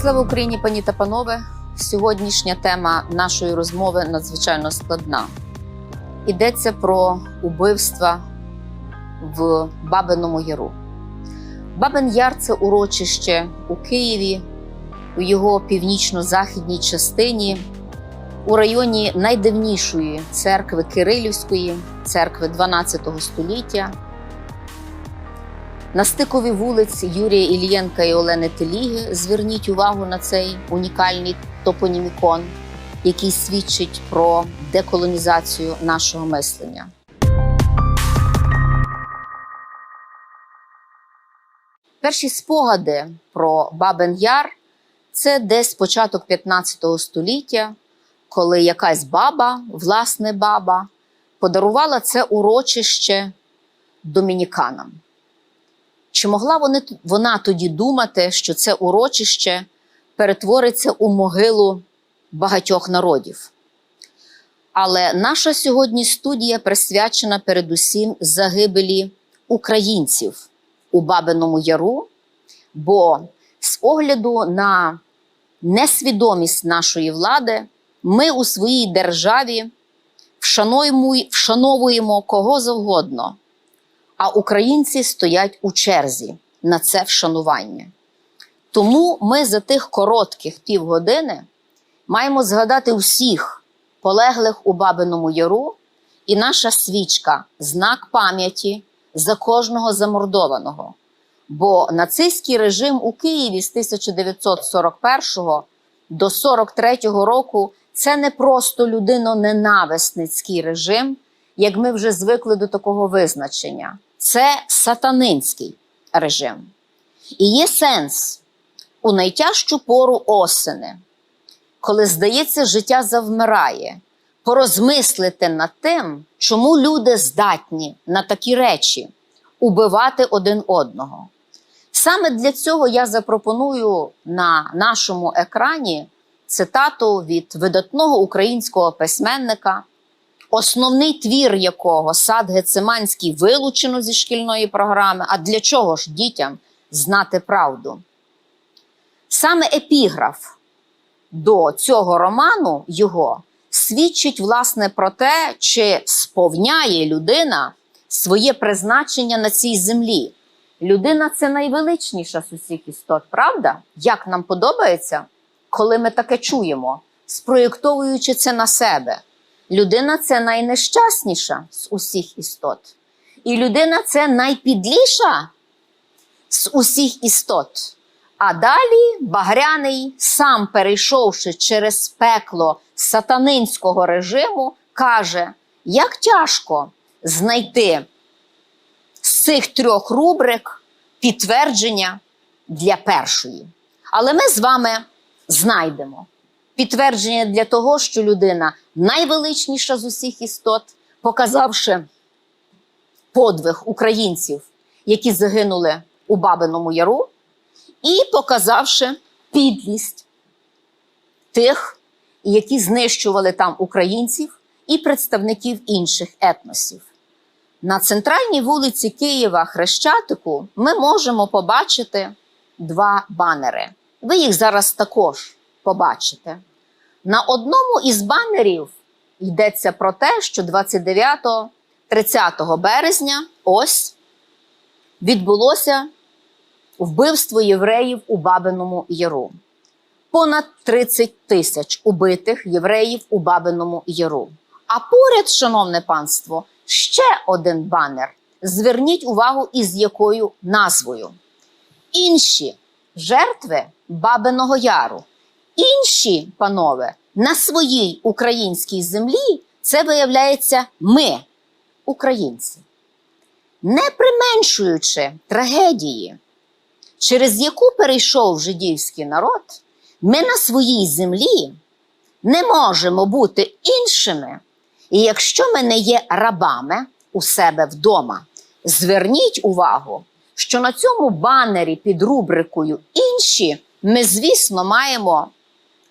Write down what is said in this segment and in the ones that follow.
Слава Україні, пані та панове! Сьогоднішня тема нашої розмови надзвичайно складна. Йдеться про убивства в Бабиному Яру. Бабин Яр це урочище у Києві, у його північно-західній частині, у районі найдавнішої церкви Кирилівської, церкви 12 століття. На стикові вулиць Юрія Ільєнка і Олени Теліги зверніть увагу на цей унікальний топонімікон, який свідчить про деколонізацію нашого мислення. Перші спогади про Бабин Яр це десь початок 15 століття, коли якась баба, власне баба, подарувала це урочище домініканам. Чи могла вони, вона тоді думати, що це урочище перетвориться у могилу багатьох народів? Але наша сьогодні студія присвячена передусім загибелі українців у Бабиному Яру, бо з огляду на несвідомість нашої влади ми у своїй державі вшануємо, вшановуємо кого завгодно а українці стоять у черзі на це вшанування. Тому ми за тих коротких півгодини маємо згадати усіх полеглих у Бабиному Яру, і наша свічка знак пам'яті за кожного замордованого. Бо нацистський режим у Києві з 1941 до 43 року це не просто людино-ненависницький режим, як ми вже звикли до такого визначення це сатанинський режим. І є сенс у найтяжчу пору осени, коли, здається, життя завмирає, порозмислити над тим, чому люди здатні на такі речі убивати один одного. Саме для цього я запропоную на нашому екрані цитату від видатного українського письменника основний твір якого сад Гециманський вилучено зі шкільної програми. А для чого ж дітям знати правду? Саме епіграф до цього роману його свідчить власне про те, чи сповняє людина своє призначення на цій землі. Людина це найвеличніша з усіх істот, правда? Як нам подобається, коли ми таке чуємо, спроєктовуючи це на себе. Людина це найнещасніша з усіх істот. І людина це найпідліша з усіх істот. А далі Багряний, сам перейшовши через пекло сатанинського режиму, каже, як тяжко знайти з цих трьох рубрик підтвердження для першої. Але ми з вами знайдемо підтвердження для того, що людина найвеличніша з усіх істот, показавши подвиг українців, які загинули у Бабиному Яру, і показавши підлість тих, які знищували там українців і представників інших етносів. На центральній вулиці Києва Хрещатику ми можемо побачити два банери. Ви їх зараз також побачите. На одному із банерів йдеться про те, що 29-30 березня ось відбулося вбивство євреїв у Бабиному Яру. Понад 30 тисяч убитих євреїв у Бабиному Яру. А поряд, шановне панство, ще один банер. Зверніть увагу, із якою назвою. Інші жертви Бабиного Яру. Інші, панове, на своїй українській землі це виявляється ми, українці. Не применшуючи трагедії, через яку перейшов жидівський народ, ми на своїй землі не можемо бути іншими. І якщо ми не є рабами у себе вдома, зверніть увагу, що на цьому банері під рубрикою інші ми, звісно, маємо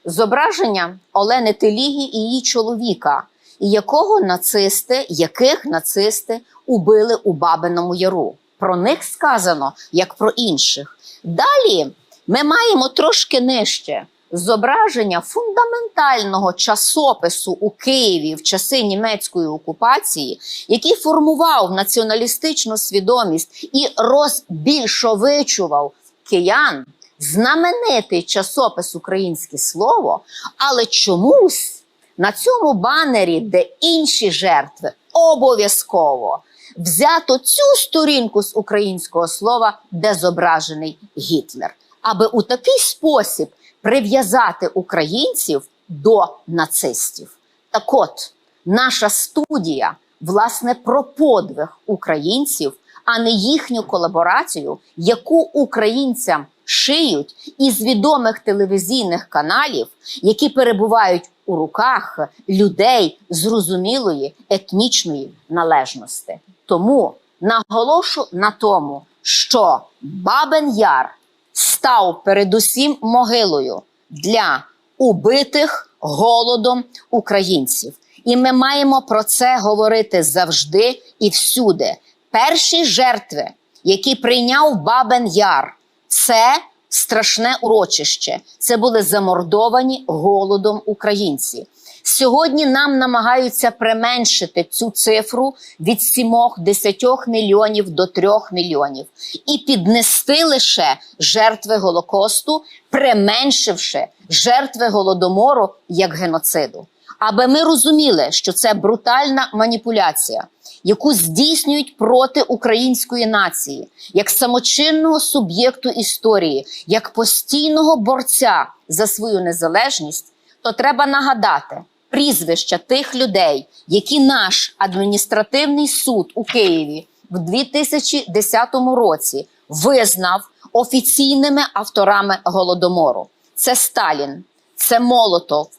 зображення Олени Телігі і її чоловіка, якого нацисти, яких нацисти убили у Бабиному Яру. Про них сказано як про інших. Далі Ми маємо трошки нижче зображення фундаментального часопису у Києві в часи німецької окупації, який формував націоналістичну свідомість і розбільшовичував киян. Знаменитий часопис Українське слово, але чомусь на цьому банері, де інші жертви, обов'язково взято цю сторінку з українського слова, де зображений Гітлер, аби у такий спосіб прив'язати українців до нацистів. Так от, наша студія, власне, про подвиг українців, а не їхню колаборацію, яку українцям шиють із відомих телевізійних каналів, які перебувають у руках людей зрозумілої етнічної належності. Тому наголошу на тому, що Бабин Яр став передусім могилою для убитих голодом українців. І ми маємо про це говорити завжди і всюди. Перші жертви, які прийняв Бабин Яр, це страшне урочище. Це були замордовані голодом українці. Сьогодні нам намагаються применшити цю цифру від 7-10 мільйонів до 3 мільйонів і піднести лише жертви Голокосту, применшивши жертви голодомору як геноциду. Аби ми розуміли, що це брутальна маніпуляція, яку здійснюють проти української нації, як самочинного суб'єкту історії, як постійного борця за свою незалежність, то треба нагадати прізвища тих людей, які наш адміністративний суд у Києві в 2010 році визнав офіційними авторами голодомору. Це Сталін, це Молотов,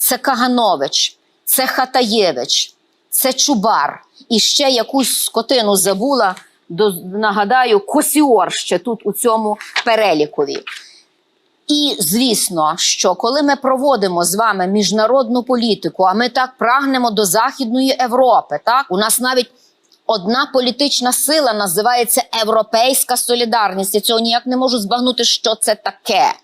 це Каганович, це Хатаєвич, це Чубар. І ще якусь скотину забула, нагадаю, Косіор ще тут у цьому перелікові. І звісно, що коли ми проводимо з вами міжнародну політику, а ми так прагнемо до Західної Європи, так у нас навіть одна політична сила називається Європейська солідарність. Я цього ніяк не можу збагнути, що це таке.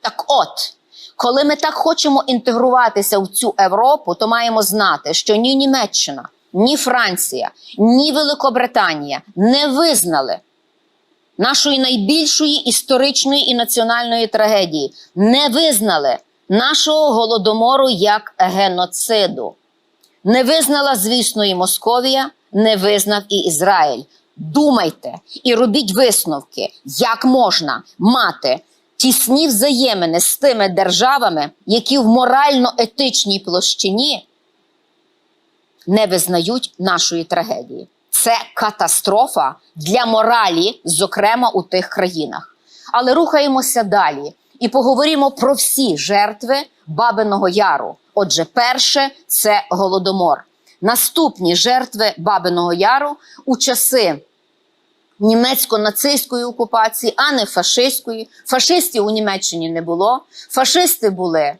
Так от, коли ми так хочемо інтегруватися в цю Європу, то маємо знати, що ні Німеччина, ні Франція, ні Великобританія не визнали нашої найбільшої історичної і національної трагедії, не визнали нашого голодомору як геноциду. Не визнала, звісно, і Московія, не визнав і Ізраїль. Думайте і робіть висновки, як можна мати тісні взаємини з тими державами, які в морально-етичній площині не визнають нашої трагедії. Це катастрофа для моралі, зокрема у тих країнах. Але рухаємося далі і поговоримо про всі жертви Бабиного Яру. Отже, перше це голодомор. Наступні жертви Бабиного Яру у часи німецько-нацистської окупації, а не фашистської. Фашистів у Німеччині не було. Фашисти були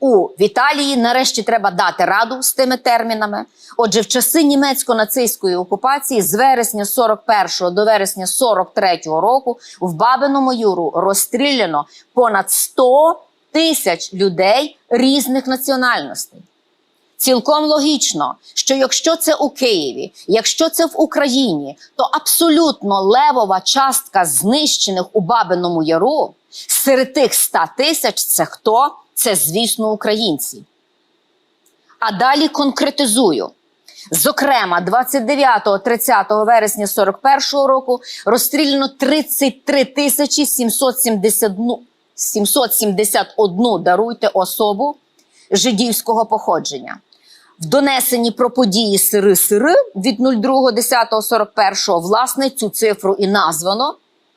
у Італії. Нарешті треба дати раду з тими термінами. Отже, в часи німецько-нацистської окупації з вересня 41 до вересня 43 року в Бабиному Юру розстріляно понад 100 тисяч людей різних національностей. Цілком логічно, що якщо це у Києві, якщо це в Україні, то абсолютно левова частка знищених у Бабиному Яру серед тих 100 тисяч це хто? Це, звісно, українці. А далі конкретизую. Зокрема, 29-30 вересня 41 року розстріляно 33 тисячі 771, 771, даруйте, особу жидівського походження. В донесенні про події Сири-Сири від 02.10.41 власне цю цифру і названо,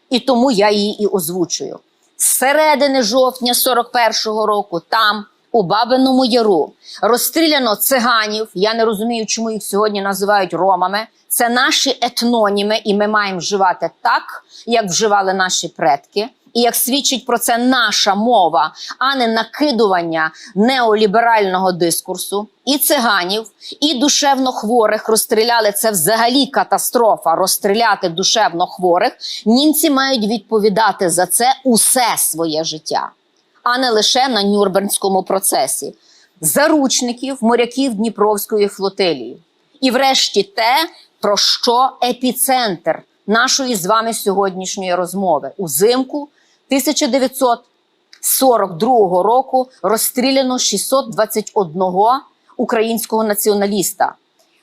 і тому я її і озвучую. З середини жовтня 41-го року там, у Бабиному Яру, розстріляно циганів. Я не розумію, чому їх сьогодні називають ромами. Це наші етноніми, і ми маємо вживати так, як вживали наші предки. І як свідчить про це наша мова, а не накидування неоліберального дискурсу, і циганів, і душевно хворих розстріляли це взагалі катастрофа. Розстріляти душевно хворих. Німці мають відповідати за це усе своє життя, а не лише на Нюрнберзькому процесі. Заручників моряків Дніпровської флотилії. І врешті те, про що епіцентр нашої з вами сьогоднішньої розмови узимку 1942 року розстріляно 621 українського націоналіста.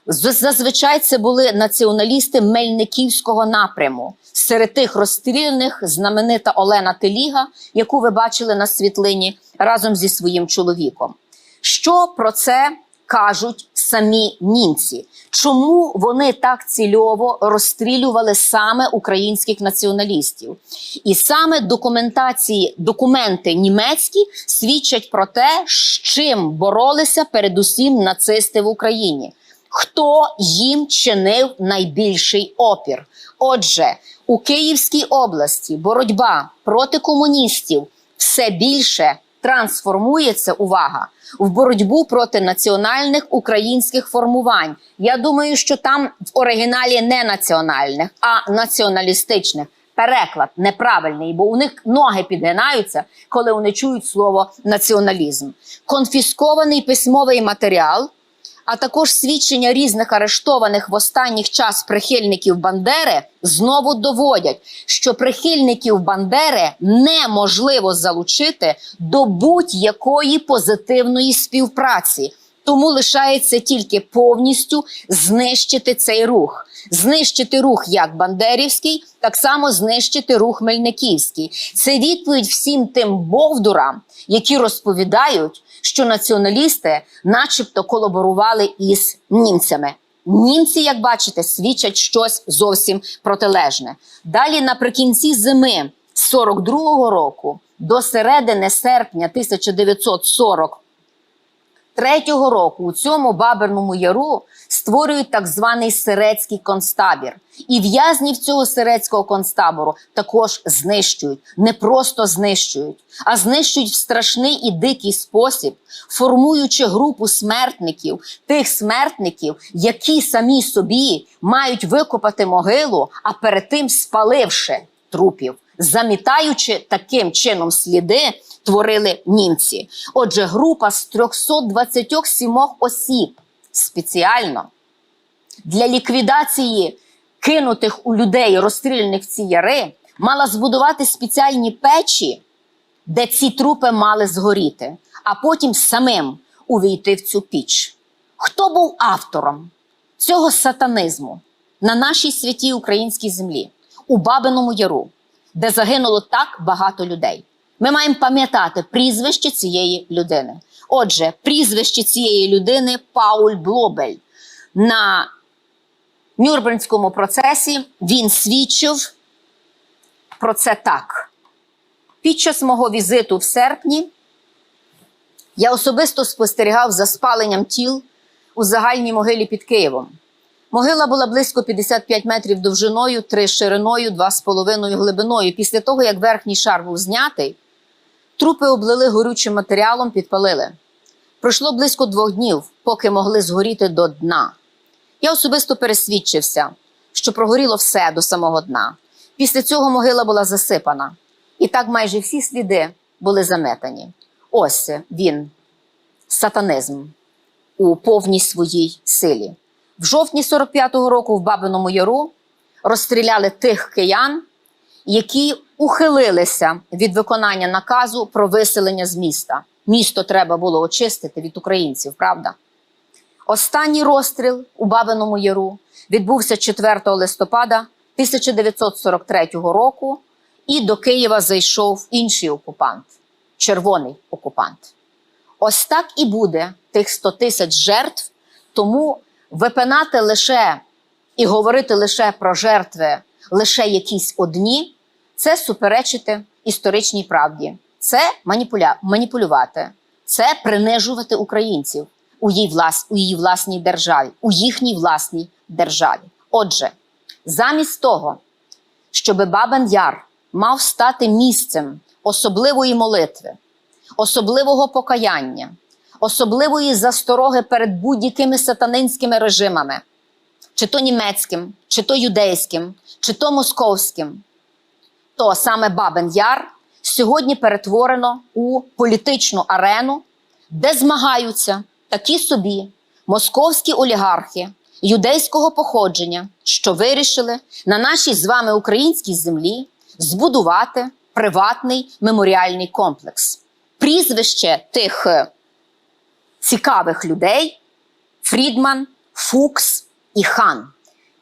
Зазвичай це були націоналісти Мельниківського напряму. Серед тих розстріляних знаменита Олена Теліга, яку ви бачили на світлині разом зі своїм чоловіком. Що про це кажуть самі німці? Чому вони так цільово розстрілювали саме українських націоналістів? І саме документації, документи німецькі свідчать про те, з чим боролися передусім нацисти в Україні. Хто їм чинив найбільший опір? Отже, у Київській області боротьба проти комуністів все більше трансформується увага в боротьбу проти національних українських формувань. Я думаю, що там в оригіналі не національних, а націоналістичних. Переклад неправильний, бо у них ноги підгинаються, коли вони чують слово націоналізм. Конфіскований письмовий матеріал, а також свідчення різних арештованих в останніх час прихильників Бандери знову доводять, що прихильників Бандери неможливо залучити до будь-якої позитивної співпраці. Тому лишається тільки повністю знищити цей рух, знищити рух як Бандерівський, так само знищити рух Мельниківський. Це відповідь всім тим бовдурам, які розповідають, що націоналісти, начебто, колаборували із німцями. Німці, як бачите, свідчать щось зовсім протилежне. Далі, наприкінці зими 42-го року до середини серпня 1940 Третього року у цьому Баберному яру створюють так званий сирецький концтабір. І в'язнів цього сирецького концтабору також знищують. Не просто знищують, а знищують в страшний і дикий спосіб, формуючи групу смертників, тих смертників, які самі собі мають викопати могилу, а перед тим спаливши трупів, замітаючи таким чином сліди творили німці. Отже, група з 327 осіб спеціально для ліквідації кинутих у людей, розстріляних в ці яри, мала збудувати спеціальні печі, де ці трупи мали згоріти, а потім самим увійти в цю піч. Хто був автором цього сатанизму на нашій святій українській землі, у Бабиному Яру, де загинуло так багато людей? Ми маємо пам'ятати прізвище цієї людини. Отже, прізвище цієї людини Пауль Блобель. На Нюрнберзькому процесі він свідчив про це так. Під час мого візиту в серпні я особисто спостерігав за спаленням тіл у загальній могилі під Києвом. Могила була близько 55 метрів довжиною, 3 шириною, 2,5 глибиною. Після того, як верхній шар був знятий, трупи облили горючим матеріалом, підпалили. Пройшло близько двох днів, поки могли згоріти до дна. Я особисто пересвідчився, що прогоріло все до самого дна. Після цього могила була засипана, і так майже всі сліди були заметані. Ось він, сатанизм у повній своїй силі. В жовтні 45-го року в Бабиному Яру розстріляли тих киян, які ухилилися від виконання наказу про виселення з міста. Місто треба було очистити від українців, правда? Останній розстріл у Бабиному Яру відбувся 4 листопада 1943 року, і до Києва зайшов інший окупант червоний окупант. Ось так і буде тих 100 тисяч жертв, тому випинати лише і говорити лише про жертви, лише якісь одні, це суперечити історичній правді, це маніпуля... маніпулювати, це принижувати українців у її, влас... у її власній державі, у їхній власній державі. Отже, замість того, щоб Бабин Яр мав стати місцем особливої молитви, особливого покаяння, особливої застороги перед будь-якими сатанинськими режимами, чи то німецьким, чи то юдейським, чи то московським, то саме Бабин Яр сьогодні перетворено у політичну арену, де змагаються такі собі московські олігархи юдейського походження, що вирішили на нашій з вами українській землі збудувати приватний меморіальний комплекс. Прізвище тих е, цікавих людей Фрідман, Фукс і Хан.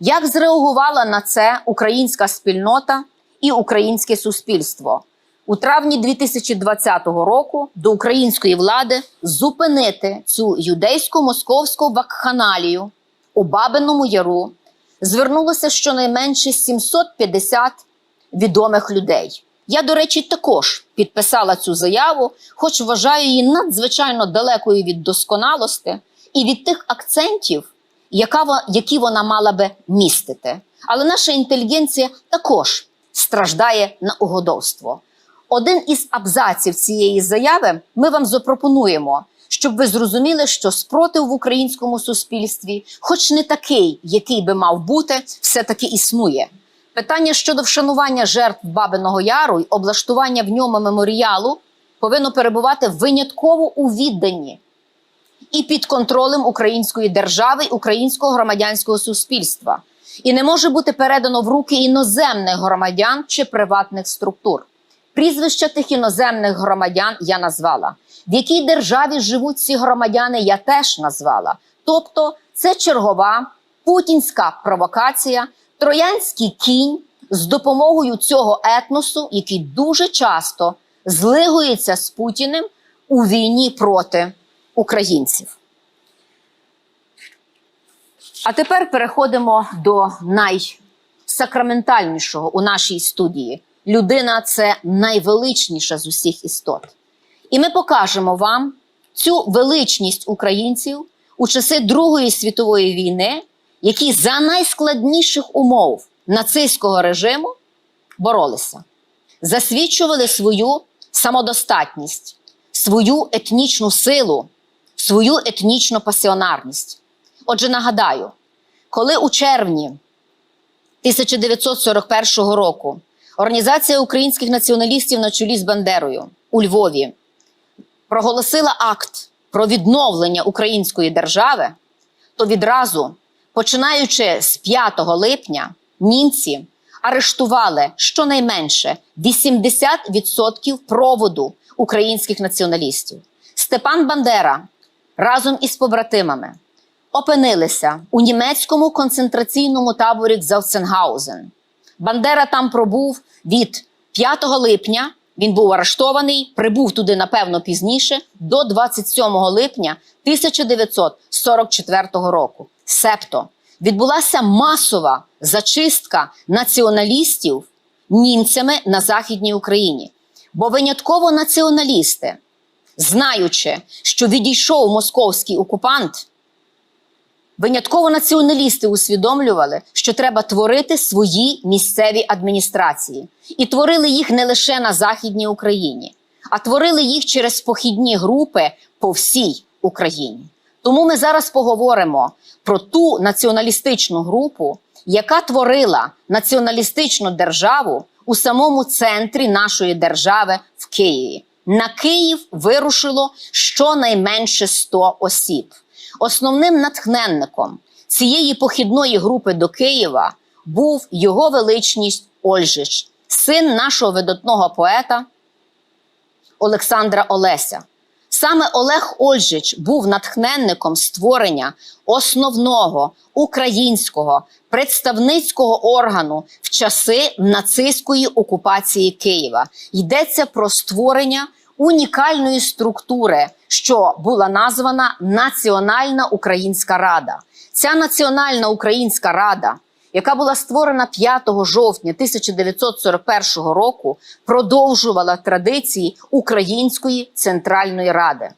Як зреагувала на це українська спільнота і українське суспільство? У травні 2020 року до української влади зупинити цю юдейсько-московську вакханалію у Бабиному Яру звернулося щонайменше 750 відомих людей. Я, до речі, також підписала цю заяву, хоч вважаю її надзвичайно далекою від досконалості і від тих акцентів, яка, які вона мала би містити. Але наша інтелігенція також страждає на угодовство. Один із абзаців цієї заяви ми вам запропонуємо, щоб ви зрозуміли, що спротив в українському суспільстві, хоч не такий, який би мав бути, все-таки існує. Питання щодо вшанування жертв Бабиного Яру й облаштування в ньому меморіалу повинно перебувати винятково у відданні і під контролем української держави українського громадянського суспільства, і не може бути передано в руки іноземних громадян чи приватних структур. Прізвища тих іноземних громадян я назвала. В якій державі живуть ці громадяни, я теж назвала. Тобто, це чергова путінська провокація, троянський кінь з допомогою цього етносу, який дуже часто злигується з Путіним у війні проти українців. А тепер переходимо до найсакраментальнішого у нашій студії. Людина це найвеличніша з усіх істот. І ми покажемо вам цю величність українців у часи Другої світової війни, які за найскладніших умов нацистського режиму боролися, засвідчували свою самодостатність, свою етнічну силу, свою етнічну пасіонарність. Отже, нагадаю, коли у червні 1941 року Організація українських націоналістів на чолі з Бандерою у Львові проголосила акт про відновлення української держави, то відразу, починаючи з 5 липня, німці арештували щонайменше 80% проводу українських націоналістів. Степан Бандера разом із побратимами опинилися у німецькому концентраційному таборі Заусенгаузен. Бандера там пробув від 5 липня. Він був арештований, прибув туди напевно пізніше, до 27 липня 1944 року. Себто відбулася масова зачистка націоналістів німцями на Західній Україні. Бо винятково націоналісти, знаючи, що відійшов московський окупант, Винятково націоналісти усвідомлювали, що треба творити свої місцеві адміністрації, і творили їх не лише на Західній Україні, а творили їх через похідні групи по всій Україні. Тому ми зараз поговоримо про ту націоналістичну групу, яка творила націоналістичну державу у самому центрі нашої держави в Києві. На Київ вирушило щонайменше 100 осіб. Основним натхненником цієї похідної групи до Києва був його величність Ольжич, син нашого видатного поета Олександра Олеся. Саме Олег Ольжич був натхненником створення основного українського представницького органу в часи нацистської окупації Києва. Йдеться про створення унікальної структури, що була названа Національна Українська Рада. Ця Національна Українська Рада, яка була створена 5 жовтня 1941 року, продовжувала традиції Української центральної ради.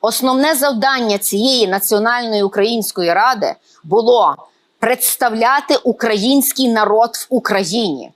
Основне завдання цієї Національної Української Ради було представляти український народ в Україні.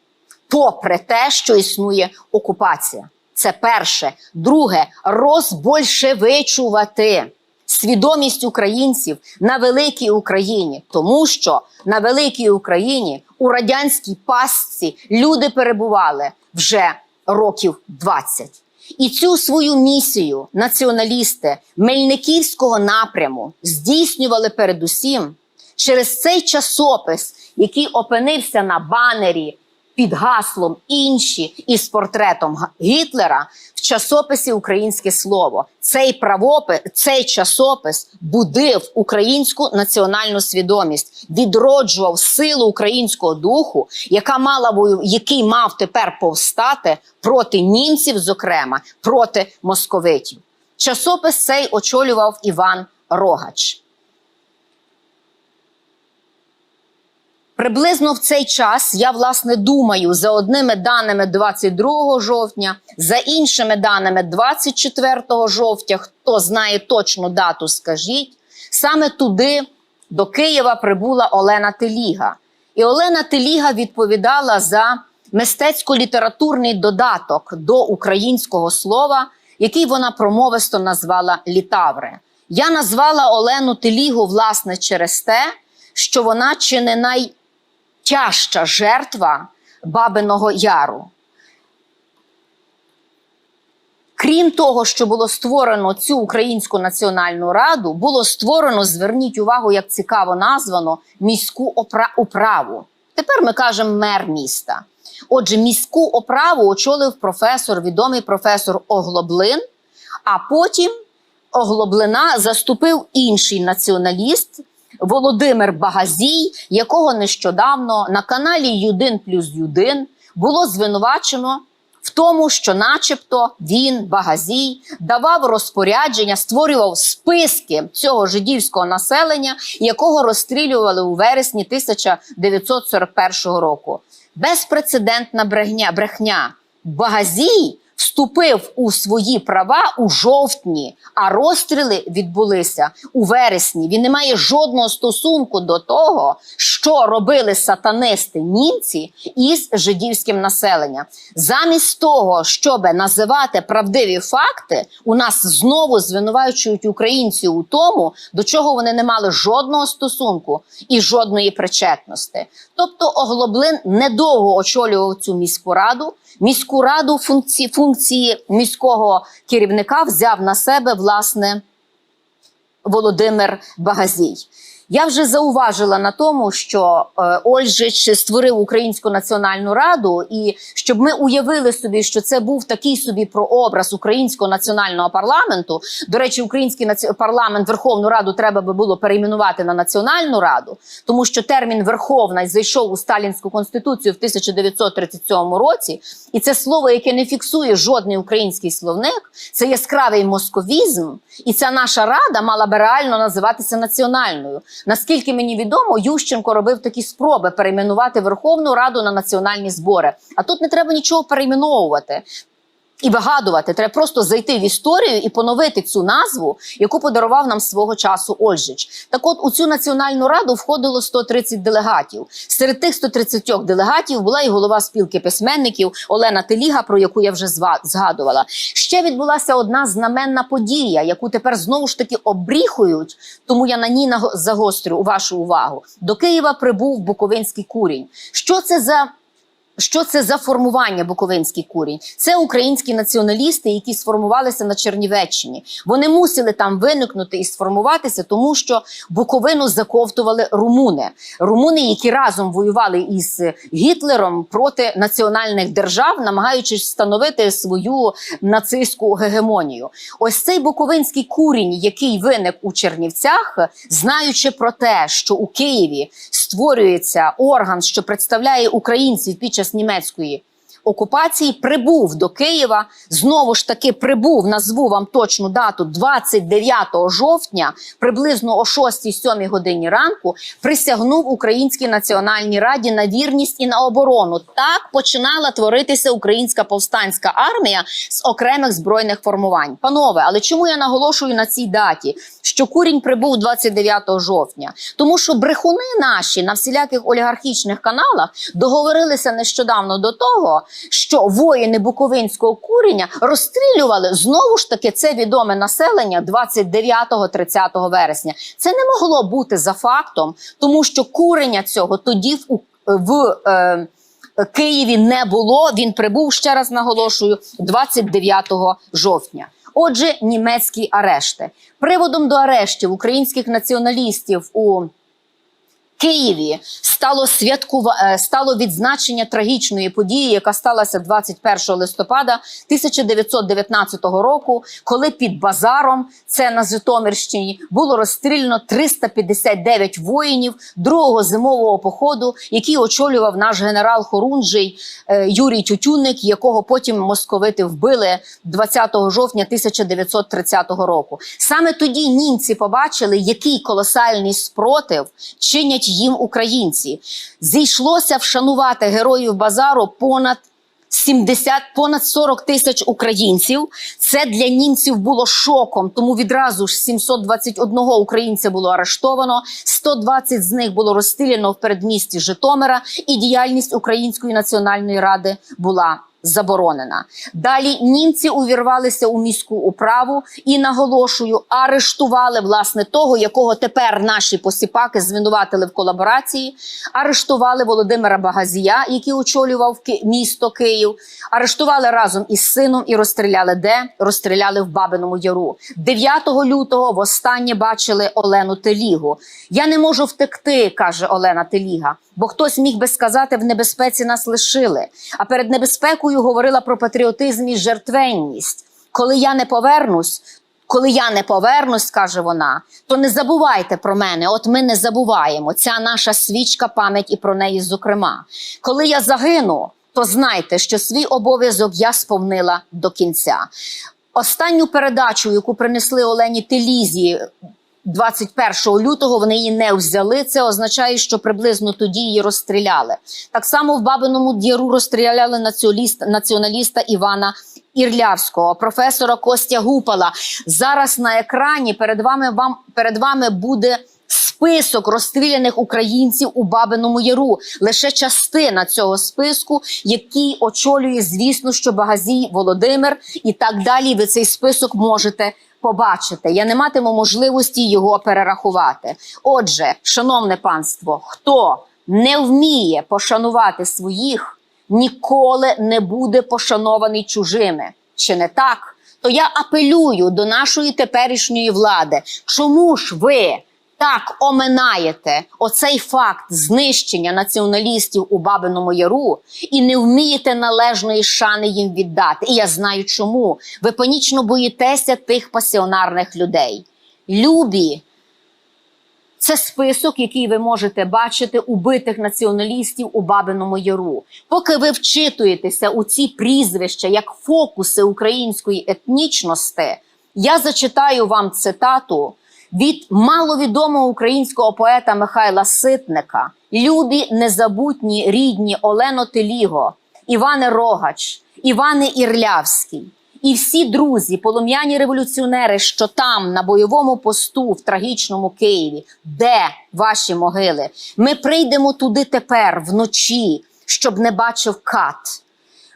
попри те, що існує окупація. Це перше. Друге розбольшевичувати свідомість українців на великій Україні, тому що на великій Україні у радянській пастці люди перебували вже років 20. І цю свою місію націоналісти Мельниківського напряму здійснювали передусім через цей часопис, який опинився на банері під гаслом інші із портретом Гітлера в часописі Українське слово. Цей правопис, цей часопис будив українську національну свідомість, відроджував силу українського духу, яка мала який мав тепер повстати проти німців, зокрема проти московитів. Часопис цей очолював Іван Рогач. Приблизно в цей час я власне думаю за одними даними 22 жовтня, за іншими даними 24 жовтня. Хто знає точну дату, скажіть саме туди до Києва прибула Олена Теліга. І Олена Теліга відповідала за мистецько-літературний додаток до українського слова, який вона промовисто назвала літаври. Я назвала Олену Телігу власне через те, що вона чи не найтяжча жертва Бабиного Яру. Крім того, що було створено цю Українську національну раду, було створено, зверніть увагу, як цікаво названо, міську управу. Тепер ми кажемо мер міста. Отже, міську оправу очолив професор, відомий професор Оглоблин, а потім Оглоблина заступив інший націоналіст Володимир Багазій, якого нещодавно на каналі Юдин плюс Юдин було звинувачено в тому, що, начебто, він Багазій давав розпорядження, створював списки цього жидівського населення, якого розстрілювали у вересні 1941 року. Безпрецедентна брехня. брехня. Багазій вступив у свої права у жовтні, а розстріли відбулися у вересні. Він не має жодного стосунку до того, що робили сатанисти німці із жидівським населенням. Замість того, щоб називати правдиві факти, у нас знову звинувачують українців у тому, до чого вони не мали жодного стосунку і жодної причетності. Тобто Оглоблин недовго очолював цю міську раду. Міську раду функції, функції міського керівника взяв на себе власне Володимир Багазій. Я вже зауважила на тому, що е, Ольжич створив Українську національну раду, і щоб ми уявили собі, що це був такий собі прообраз українського національного парламенту. До речі, український наці... парламент Верховну Раду треба би було перейменувати на Національну Раду, тому що термін Верховна зайшов у Сталінську конституцію в 1937 році, і це слово, яке не фіксує жодний український словник, це яскравий московізм, і ця наша рада мала би реально називатися національною. Наскільки мені відомо, Ющенко робив такі спроби перейменувати Верховну Раду на національні збори. А тут не треба нічого перейменовувати. І вигадувати, треба просто зайти в історію і поновити цю назву, яку подарував нам свого часу Ольжич. Так от у цю національну раду входило 130 делегатів. Серед тих 130 делегатів була і голова спілки письменників Олена Теліга, про яку я вже згадувала. Ще відбулася одна знаменна подія, яку тепер знову ж таки обріхують, тому я на ній загострю вашу увагу. До Києва прибув Буковинський курінь. Що це за що це за формування Буковинський курінь? Це українські націоналісти, які сформувалися на Чернівеччині. Вони мусили там виникнути і сформуватися, тому що Буковину заковтували румуни. Румуни, які разом воювали із Гітлером проти національних держав, намагаючись встановити свою нацистську гегемонію. Ось цей Буковинський курінь, який виник у Чернівцях, знаючи про те, що у Києві створюється орган, що представляє українців під час німецької окупації прибув до Києва. Знову ж таки прибув, назву вам точну дату 29 жовтня, приблизно о 6-7 годині ранку, присягнув Українській національній раді на вірність і на оборону. Так починала творитися українська повстанська армія з окремих збройних формувань. Панове, але чому я наголошую на цій даті? Що курінь прибув 29 жовтня, тому що брехуни наші на всіляких олігархічних каналах договорилися нещодавно до того, що воїни Буковинського куріння розстрілювали знову ж таки це відоме населення 29-30 вересня. Це не могло бути за фактом, тому що курення цього тоді в, в е, Києві не було. Він прибув ще раз наголошую 29 жовтня. Отже, німецькі арешти. Приводом до арештів українських націоналістів у Києві стало святкува... е, стало відзначення трагічної події, яка сталася 21 листопада 1919 року, коли під базаром, це на Житомирщині, було розстріляно 359 воїнів другого зимового походу, який очолював наш генерал Хорунжий е, Юрій Тютюнник, якого потім московити вбили 20 жовтня 1930 року. Саме тоді німці побачили, який колосальний спротив чинять їм українці. Зійшлося вшанувати героїв базару понад 70, понад 40 тисяч українців. Це для німців було шоком, тому відразу ж 721 українця було арештовано, 120 з них було розстріляно в передмісті Житомира, і діяльність Української національної ради була заборонена. Далі німці увірвалися у міську управу і наголошую, арештували власне того, якого тепер наші посіпаки звинуватили в колаборації. Арештували Володимира Багазія, який очолював місто Київ. Арештували разом із сином і розстріляли де? Розстріляли в Бабиному Яру. 9 лютого востаннє бачили Олену Телігу. Я не можу втекти, каже Олена Теліга. Бо хтось міг би сказати, в небезпеці нас лишили. А перед небезпекою говорила про патріотизм і жертвенність. Коли я не повернусь, коли я не повернусь, каже вона, то не забувайте про мене. От ми не забуваємо. Ця наша свічка, пам'ять і про неї, зокрема. Коли я загину, то знайте, що свій обов'язок я сповнила до кінця. Останню передачу, яку принесли Олені Телізі 21 лютого вони її не взяли. Це означає, що приблизно тоді її розстріляли. Так само в Бабиному Діру розстріляли націоналіста, націоналіста Івана Ірлявського, професора Костя Гупала. Зараз на екрані перед вами вам перед вами буде. Список розстріляних українців у Бабиному Яру лише частина цього списку, який очолює, звісно, що Багазій Володимир, і так далі. Ви цей список можете побачити. Я не матиму можливості його перерахувати. Отже, шановне панство, хто не вміє пошанувати своїх, ніколи не буде пошанований чужими. Чи не так? То я апелюю до нашої теперішньої влади. Чому ж ви? Так оминаєте оцей факт знищення націоналістів у Бабиному Яру і не вмієте належної шани їм віддати. І я знаю чому. Ви панічно боїтеся тих пасіонарних людей. Любі, це список, який ви можете бачити убитих націоналістів у Бабиному Яру. Поки ви вчитуєтеся у ці прізвища як фокуси української етнічності, я зачитаю вам цитату від маловідомого українського поета Михайла Ситника, любі незабутні рідні Олено Теліго, Іване Рогач, Іване Ірлявський. І всі друзі, полум'яні революціонери, що там, на бойовому посту в трагічному Києві, де ваші могили? Ми прийдемо туди тепер вночі, щоб не бачив кат.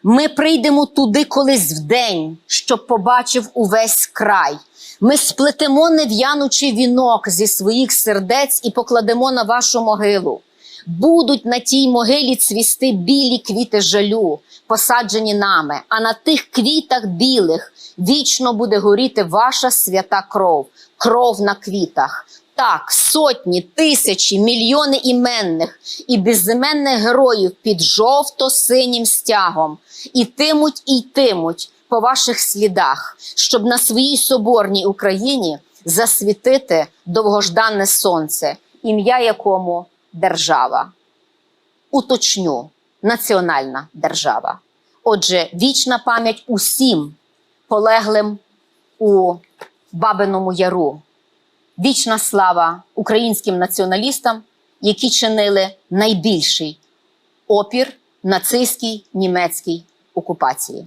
Ми прийдемо туди колись вдень, щоб побачив увесь край. Ми сплетемо нев'янучий вінок зі своїх сердець і покладемо на вашу могилу. Будуть на тій могилі цвісти білі квіти жалю, посаджені нами, а на тих квітах білих вічно буде горіти ваша свята кров, кров на квітах. Так, сотні, тисячі, мільйони іменних і безіменних героїв під жовто-синім стягом ітимуть і йтимуть по ваших слідах, щоб на своїй соборній Україні засвітити довгожданне сонце, ім'я якому держава. Уточню, національна держава. Отже, вічна пам'ять усім полеглим у Бабиному Яру. Вічна слава українським націоналістам, які чинили найбільший опір нацистській німецькій окупації.